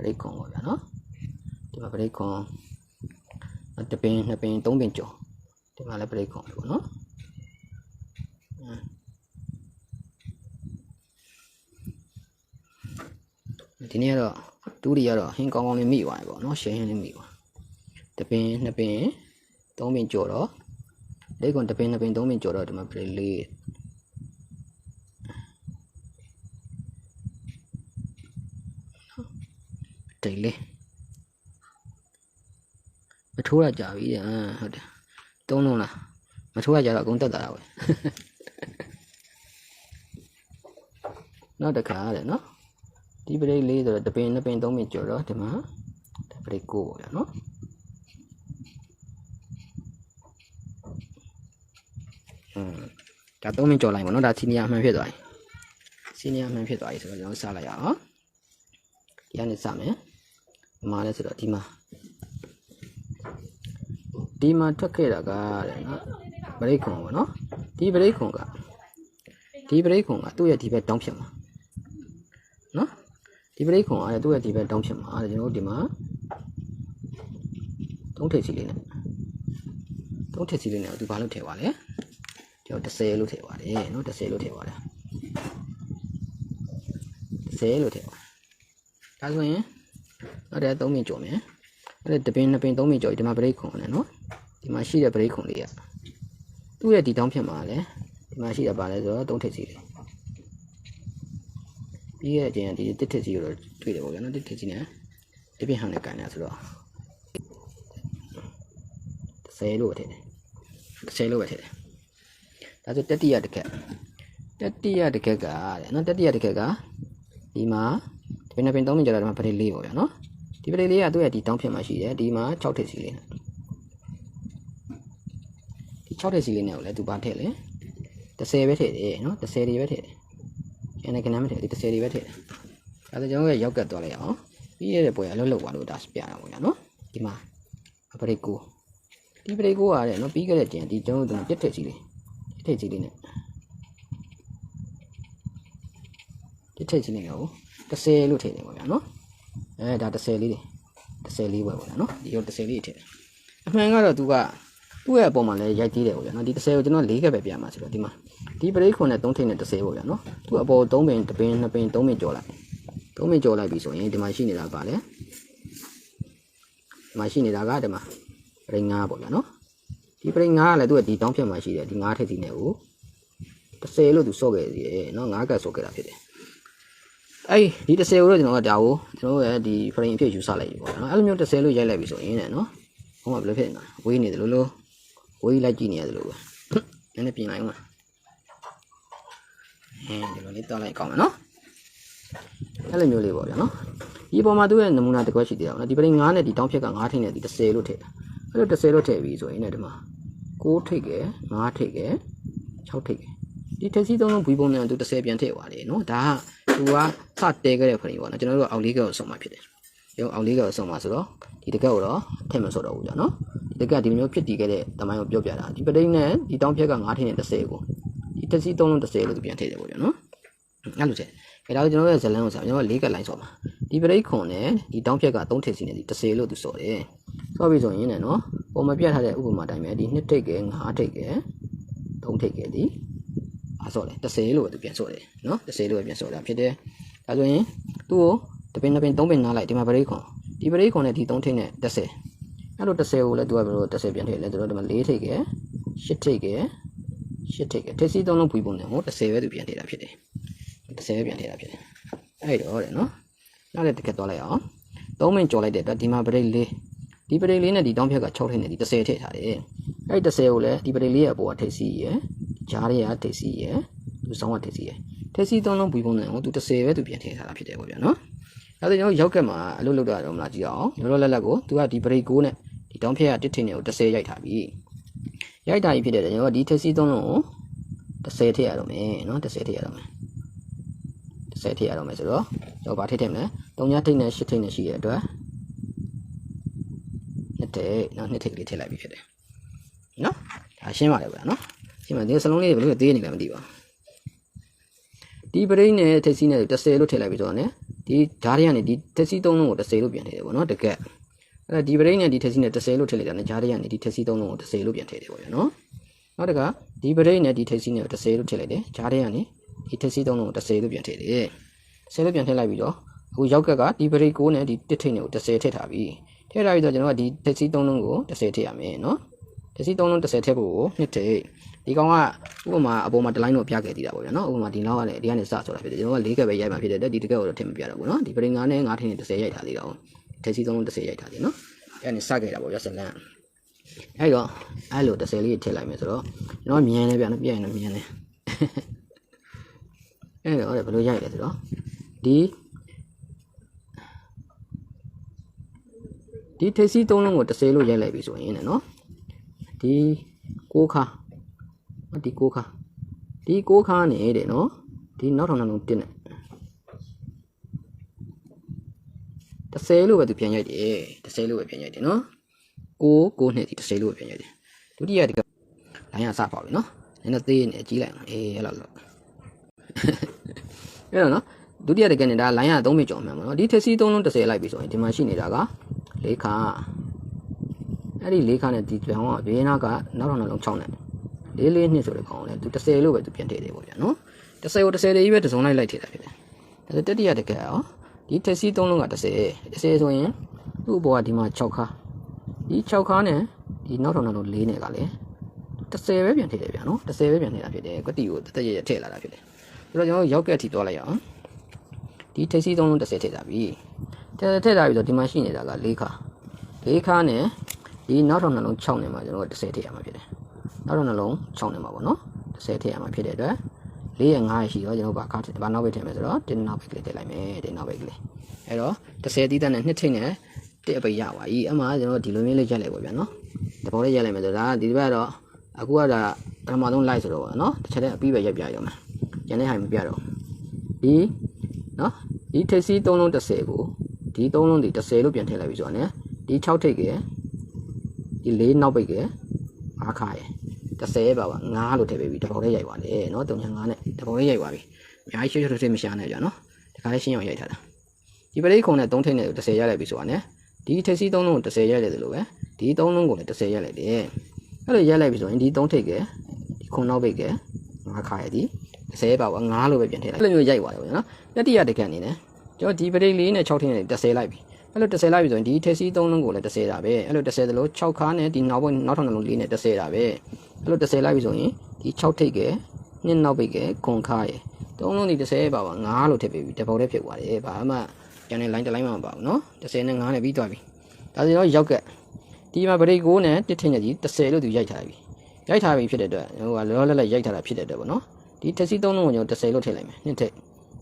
ဘရိတ်ခွန်ပေါ့ဗျာနော်ဒီမှာဘရိတ်ခွန်တပင်နှစ်ပင်သုံးပင်ကျော်ဒီမှာလည်းဘရိတ်ခွန်ပေါ့နော်ဒီနေ့ကတော့တူးရီကတော့ဟင်းကောင်းကောင်းလေးမိသွားပြီပေါ့နော်ရှင်းရှင်းလေးမိသွားတပင်နှစ်ပင်သုံးပင်ကျော်တော့လေးကွန်တပင်နှစ်ပင်သုံးပင်ကျော်တော့ဒီမှာဘရိတ်လေး လေးမထိုးရကြပြီတဲ့အာဟုတ်တယ်သုံးလုံးလားမထိုးရကြတော့အကုန်တက်တာပဲနောက်တစ်ခါတဲ့နော်ဒီပရိတ်လေးဆိုတော့တပင်နှစ်ပင်သုံးပင်ကျော်တော့ဒီမှာဒါပရိတ်ကိုပေါ့ဗျာနော်อืมဒါသုံးပင်ကျော်လိုက်ပါနော်ဒါစီနီယာအမှန်ဖြစ်သွားပြီစီနီယာအမှန်ဖြစ်သွားပြီဆိုတော့ကျွန်တော်စလိုက်ရအောင်ဒီကနေစမယ်ဒီ မှာလဲဆိုတော့ဒီမှာဒီမှာထွက်ခဲ့တာကတဲ့နော်ဘရိတ်ခွန်ပေါ့နော်ဒီဘရိတ်ခွန်ကဒီဘရိတ်ခွန်ကသူ့ရဲ့ဒီဘက်တောင်းဖြစ်မှာနော်ဒီဘရိတ်ခွန်ကလည်းသူ့ရဲ့ဒီဘက်တောင်းဖြစ်မှာအဲကျွန်တော်တို့ဒီမှာသုံးထည့်စီလေးနဲ့သုံးထည့်စီလေးနဲ့သူဘာလို့ထည့်ပါလဲကျွန်တော်30လို့ထည့်ပါတယ်နော်30လို့ထည့်ပါတယ်30လို့ထည့်ပါဒါဆိုရင် အဲ့ဒါ3မြင်ကျော်မယ်အဲ့ဒါတပင်နှစ်ပင်3မြင်ကျော်ဒီမှာဘရိတ်ခွန်နဲ့နော်ဒီမှာရှိတဲ့ဘရိတ်ခွန်လေးကသူ့ရဲ့ဒီတောင်းဖြစ်မှာလဲဒီမှာရှိတာပါလဲဆိုတော့3ထစ်စီလေးပြီးရဲ့အချိန်ကဒီတစ်ထစ်စီကိုတော့တွေ့တယ်ပေါ့ဗျာနော်တစ်ထစ်စီနဲ့ဒီပြင်ဟန်နဲ့ကန်နေတာဆိုတော့30လို့ပဲထည့်တယ်30လို့ပဲထည့်တယ်ဒါဆိုတတိယတစ်ခက်တတိယတစ်ခက်ကတဲ့နော်တတိယတစ်ခက်ကဒီမှာ ဒီပင်နှစ်ပင်3မြင်ကျော်တာဒီမှာဘရိတ်လေးပေါ့ဗျာနော်ဒီပလေးလေးကသူ့ရဲ့ဒီတောင်းဖြစ်မှာရှိတယ်ဒီမှာ6ထစ်စီလေးနဲ့ဒီ6ထစ်စီလေးနဲ့ကိုလည်းသူပါထည့်လေ30ပဲထည့်တယ်နော်30တွေပဲထည့်တယ်ကျန်တဲ့ကနမ်းမထည့်ဒီ30တွေပဲထည့်တယ်အဲဒါကျွန်တော်ရဲ့ရောက်ကတ်သွားလိုက်အောင်ပြီးရတဲ့ပွဲအလုပ်လုပ်ပါလို့ဒါပြတာပေါ့ညာနော်ဒီမှာပရိတ်ကိုဒီပရိတ်ကိုရတယ်နော်ပြီးခဲ့တဲ့ကျင်ဒီကျွန်တော်တို့ပြက်ထစ်စီလေးပြက်ထစ်စီလေးနဲ့ ပြက်ထစ်စီလေးကို30လို့ထည့်တယ်ပေါ့ညာနော်အဲဒါ30လေးတွေ30လေးပဲပေါ့နော်ဒီရော30လေးထည့်တယ်အမှန်ကတော့သူကသူ့ရဲ့အပေါ်မှာလည်းရိုက်သေးတယ်ပေါ့ဗျာနော်ဒီ30ကိုကျွန်တော်၄ခက်ပဲပြမှာဆိုတော့ဒီမှာဒီပရိတ်ခွန်နဲ့3ထိပ်နဲ့30ပေါ့ဗျာနော်သူအပေါ်3ပင်1ပင်2ပင်3ပင်ကျော်လိုက်3ပင်ကျော်လိုက်ပြီဆိုရင်ဒီမှာရှိနေတာပါလေဒီမှာရှိနေတာကဒီမှာပရိတ်9ပေါ့ဗျာနော်ဒီပရိတ်9ကလည်းသူ့ရဲ့ဒီတောင်းဖြတ်မှာရှိတယ်ဒီ9ထိပ်ဒီနဲ့ကို30လို့သူစော့ခဲ့သေးတယ်နော်9ကတ်စော့ခဲ့တာဖြစ်တယ် အဲ့ဒီ30ကိုတော့ကျွန်တော်ကဒါကိုကျွန်တော်ရဲ့ဒီ frame အဖြစ်ယူဆလိုက်ပြီပေါ့နော်အဲ့လိုမျိုး30လို့ရိုက်လိုက်ပြီဆိုရင်လည်းနော်ဟောမှာဘယ်လိုဖြစ်နေတာဝေးနေတယ်လို့လို့ဝေးလိုက်ကြည့်နေရတယ်လို့ပဲနည်းနည်းပြင်လိုက်အောင်အဲဒီလိုလေးတောက်လိုက်ကောင်းမယ်နော်အဲ့လိုမျိုးလေးပေါ့ဗျာနော်ဒီပေါ်မှာသူ့ရဲ့နမူနာတစ်ခွက်ရှိသေးတာပေါ့နော်ဒီပရိ9နဲ့ဒီတောင်းဖြက်က9ထိပ်နဲ့ဒီ30လို့ထည့်တာအဲ့လို30လို့ထည့်ပြီဆိုရင်လည်းဒီမှာ6ထိပ်ကဲ9ထိပ်ကဲ6ထိပ်ကဲဒီထက်စီသုံးလုံးဘွီပုံနဲ့သူ30ပြန်ထည့်သွားတယ်နော်ဒါကသူက စတဲခဲ့တဲ့ဖရီပေါ့နော်ကျွန်တော်တို့အောက်လေးကကိုဆုံးမှာဖြစ်တယ်ရုံအောက်လေးကကိုဆုံးမှာဆိုတော့ဒီတကက်ကိုတော့ထည့်မဆိုတော့ဘူးကြာနော်ဒီတကက်ဒီလိုမျိုးဖြစ်တည်ခဲ့တဲ့တမိုင်းကိုပြောပြတာဒီပတိန်နဲ့ဒီတောင်းဖြက်က9ထင်းနဲ့30ကိုဒီတစ်စီး3လုံး30လို့သူပြန်ထည့်တယ်ပေါ့ကြာနော်အဲ့လိုချက်အဲဒါကိုကျွန်တော်ရဲ့ဇလန်းကိုဆက်ကျွန်တော်၄ကက်လိုင်းဆော်မှာဒီပတိန်ခွန်နဲ့ဒီတောင်းဖြက်က3ထည့်စီနဲ့ဒီ30လို့သူဆော်တယ်ဆော်ပြီဆိုရင်လည်းနော်ပုံမပြတ်ထားတဲ့ဥပမာတိုင်းပဲဒီ2ထိတ်က9ထိတ်က3ထိတ်ကဒီအားဆော်တယ်30လို့ပဲသူပြန်ဆော်တယ်နော်30လို့ပဲပြန်ဆော်တာဖြစ်တယ် ဒါဆိုရင်သူ့ကိုတပင်တပင်3ပင်နားလိုက်ဒီမှာဗရိတ်ခွန်ဒီဗရိတ်ခွန်နဲ့ဒီ3ထိပ်နဲ့30အဲ့လို30ကိုလည်းသူကဘယ်လို30ပြန်ထည့်လဲသူတို့ဒီမှာ4ထိပ်က8ထိပ်က8ထိပ်ကထည့်စီ3လုံးပွေပုံနဲ့ဟို30ပဲသူပြန်ထည့်တာဖြစ်တယ်30ပဲပြန်ထည့်တာဖြစ်တယ်အဲ့တော့တဲ့နော်နောက်လည်းတစ်ခက်သွားလိုက်အောင်3ပင်ကြော်လိုက်တဲ့အတွက်ဒီမှာဗရိတ်4ဒီပရိတ်လေးနဲ့ဒီတောင်းဖြက်က6ထိပ်နဲ့ဒီ30ထည့်ထားတယ်အဲ့ဒီ30ကိုလည်းဒီပရိတ်လေးရဲ့အပေါ်ကထိပ်စီရယ်ဂျားလေးကထိပ်စီရယ်သူစောင်းကထိပ်စီရယ် ထက်စီသုံးလုံးဘွေပုံနဲ့ဟိုသူ30ပဲသူပြန်ထည့်ထားတာဖြစ်တယ်ပေါ့ဗျာနော်အဲဒါကျွန်တော်ရောက်ကက်မှာအလုပ်လုပ်တာတော့မလားကြည့်အောင်လောလောလတ်လတ်ကိုသူကဒီဘရိတ်ကိုနဲ့ဒီတောင်းဖြက်ကတစ်ထင်းတွေကို30ရိုက်ထားပြီရိုက်တာကြီးဖြစ်တယ်ကျွန်တော်ဒီထက်စီသုံးလုံးကို30ထည့်ရတော့မယ်နော်30ထည့်ရတော့မယ်30ထည့်ရတော့မယ်ဆိုတော့ကျွန်တော်ဗာထည့်ထည့်မလဲ3ညထိတ်နဲ့8ထိတ်နဲ့ရှိတဲ့အတွက်နှစ်ထိတ်နော်နှစ်ထိတ်လေးထည့်လိုက်ပြီဖြစ်တယ်နော်ဒါရှင်းပါတယ်ဗျာနော်ရှင်းပါဒီစလုံးလေးဘယ်လိုသေးနေလဲမသိပါဘူး ဒီပရိတ်နဲ့ထိပ်စီးနဲ့30လို့ထည့်လိုက်ပြီးတော့ねဒီဒီဓာတ်တွေကနေဒီတက်စီသုံးလုံးကို30လို့ပြန်ထည့်တယ်ပေါ့နော်တကက်အဲ့ဒါဒီပရိတ်နဲ့ဒီတက်စီနဲ့30လို့ထည့်လိုက်တာနဲ့ဓာတ်တွေကနေဒီတက်စီသုံးလုံးကို30လို့ပြန်ထည့်တယ်ပေါ့ဗျာနော်နောက်တကဒီပရိတ်နဲ့ဒီတက်စီနဲ့30လို့ထည့်လိုက်တယ်ဓာတ်တွေကနေဒီတက်စီသုံးလုံးကို30လို့ပြန်ထည့်တယ်30လို့ပြန်ထည့်လိုက်ပြီးတော့အခုရောက်ကက်ကဒီပရိတ်6နဲ့ဒီတစ်ထိတ်နဲ့ကို30ထည့်ထားပြီထည့်ထားပြီးတော့ကျွန်တော်ကဒီတက်စီသုံးလုံးကို30ထည့်ရမယ်နော်တက်စီသုံးလုံး30ထည့်ဖို့ကိုနှစ်ထိတ် ဒီကောင်ကဥပမာအပေါ်မှာတစ်လိုင်းတော့ပြခဲ့သေးတာပေါ့ဗျာနော်ဥပမာဒီလောက်ကလည်းဒီကနေစဆိုတာဖြစ်တယ်ကျွန်တော်က၄ကက်ပဲရိုက်မှဖြစ်တယ်ဒီတစ်ကက်ကိုတော့ထည့်မပြတော့ဘူးနော်ဒီပရိတ်9နဲ့9ထင်းနဲ့30ရိုက်ထားသေးတာဟုတ်တက်စီသုံးလုံး30ရိုက်ထားသေးနော်အဲ့ကနေစခဲ့တာပေါ့ဗျာဇလန်အဲ့တော့အဲ့လို30လေးထည့်လိုက်မယ်ဆိုတော့ကျွန်တော်မြန်နေဗျာနော်ပြရင်တော့မြန်နေအဲ့တော့ဘယ်လိုရိုက်လဲဆိုတော့ဒီဒီထိပ်စီးသုံးလုံးကို30လို့ရိုက်လိုက်ပြီဆိုရင်နော်ဒီ6ခါ ဒီ6ခါဒီ6ခါနဲ့တဲ့နော်ဒီနောက်ထောင်နှလုံး1နဲ့30လို့ပဲသူပြန်ရိုက်တယ်30လို့ပဲပြန်ရိုက်တယ်နော်6 9နဲ့ဒီ30လို့ပဲပြန်ရိုက်တယ်ဒုတိယတကလိုင်းရစပါပြီနော်နည်းနည်းသေးနေကြီးလိုက်အေးအဲ့လိုလို့အဲ့တော့နော်ဒုတိယတကနဲ့ဒါလိုင်းရ3မိကျော်မှန်ပါနော်ဒီထက်စီ3လုံး30လိုက်ပြီဆိုရင်ဒီမှာရှိနေတာက၄ခါအဲ့ဒီ၄ခါနဲ့ဒီကြောင်ကဘေးနာကနောက်ထောင်နှလုံး6နဲ့ လေးလေးနှစ်ဆိုတဲ့ကောင်လေသူ30လို့ပဲသူပြန်ထည့်တယ်ပေါ့ဗျာနော်30ကို30လေးကြီးပဲတစုံလိုက်လိုက်ထည့်တာဖြစ်တယ်ဒါဆိုတတိယတကယ်ရောဒီထက်စီ3လုံးက30 30ဆိုရင်သူ့ဘောကဒီမှာ6ခါဒီ6ခါနဲ့ဒီနောက်ထောင်နှလုံး4နဲ့ကလည်း30ပဲပြန်ထည့်တယ်ဗျာနော်30ပဲပြန်ထည့်တာဖြစ်တယ်ကွတိကိုတသက်ရရထည့်လာတာဖြစ်တယ်ဆိုတော့ကျွန်တော်ရောက်ကက်အထိသွားလိုက်ရအောင်ဒီထက်စီ3လုံး30ထည့်တာပြီထည့်ထည့်တာပြီဆိုဒီမှာရှိနေတာက4ခါ4ခါနဲ့ဒီနောက်ထောင်နှလုံး6နဲ့မှာကျွန်တော်က30ထည့်ရမှာဖြစ်တယ် နောက်ထောင်နှလုံး6နဲ့မှာပေါ့နော်30ထည့်ရမှာဖြစ်တဲ့အတွက်4ရ5ရရှိတော့ကျွန်တော်ဘာခါဘာနောက်ပဲထည့်မယ်ဆိုတော့တင်းနောက်ပဲကလေးထည့်လိုက်မယ်တင်းနောက်ပဲကလေးအဲ့တော့30တီးတန်းနဲ့နှစ်ထိတ်နဲ့တစ်အပိတ်ရပါပြီအမှကျွန်တော်ဒီလိုမျိုးလေးရက်လိုက်ပါဗျာနော်တဘောလေးရက်လိုက်မယ်ဆိုတော့ဒီဘက်တော့အခုကဒါပထမဆုံး live ဆိုတော့ပေါ့နော်တစ်ချက်တည်းအပြီးပဲရက်ပြရအောင်မယ်ကျန်တဲ့ဟာမပြတော့ဒီနော်ဒီထိတ်စီး3လုံး30ကိုဒီ3လုံးဒီ30လို့ပြန်ထည့်လိုက်ပြီဆိုတော့ ਨੇ ဒီ6ထိတ်ကဒီ4နောက်ပိတ်က5ခါရယ် 30ပါပါ9လို့ထည့်ပေးပြီတဘောလေးရိုက်ပါလေနော်3ညာ9နဲ့တဘောလေးရိုက်ပါပြီအများကြီးရွှေရွှေထွေးမရှာနဲ့ကြာနော်ဒီခါလေးရှင်းအောင်ရိုက်ထားတာဒီပရိခုံနဲ့3ထိတ်နဲ့30ရိုက်လိုက်ပြီဆိုတာ ਨੇ ဒီထိတ်စီး3လုံးကို30ရိုက်လိုက်တယ်လို့ပဲဒီ3လုံးကိုလည်း30ရိုက်လိုက်တယ်အဲ့လိုရိုက်လိုက်ပြီဆိုရင်ဒီ3ထိတ်ကဒီခုံနောက်ပိတ်က5ခါရယ်ဒီ30ပါပါ9လို့ပဲပြန်ထည့်လိုက်အဲ့လိုမျိုးရိုက်ပါတယ်ဗျာနော်တတိယတကက်အနေနဲ့ကျွန်တော်ဒီပရိလေးနဲ့6ထိတ်နဲ့30လိုက်ပြီ အဲ့လို30လိုက်ပြီဆိုရင်ဒီထက်စီး3လုံးကိုလည်း30တာပဲအဲ့လို30တလို့6ခါနဲ့ဒီနောက်ဘက်နောက်ထောင်နှလုံးလေးနဲ့30တာပဲအဲ့လို30လိုက်ပြီဆိုရင်ဒီ6ထိတ်ကနှစ်နောက်ပိတ်ကခွန်ခါရယ်3လုံးဒီ30ပါပါ9လို့ထည့်ပေးပြီတပေါက်တည်းဖြစ်သွားတယ်ဘာမှကျန်တဲ့ line တစ် line မှမပါဘူးเนาะ30နဲ့9နဲ့ပြီးသွားပြီဒါဆိုတော့ရောက်ကဒီမှာဗရိတ်6နဲ့တစ်ထင်းညကြီး30လို့သူရိုက်ထားပြီရိုက်ထားပြီဖြစ်တဲ့အတွက်ဟိုကလောလောလတ်ရိုက်ထားတာဖြစ်တဲ့အတွက်ပေါ့နော်ဒီထက်စီ3လုံးကိုကျွန်တော်30လို့ထည့်လိုက်မယ်နှစ်ထိတ်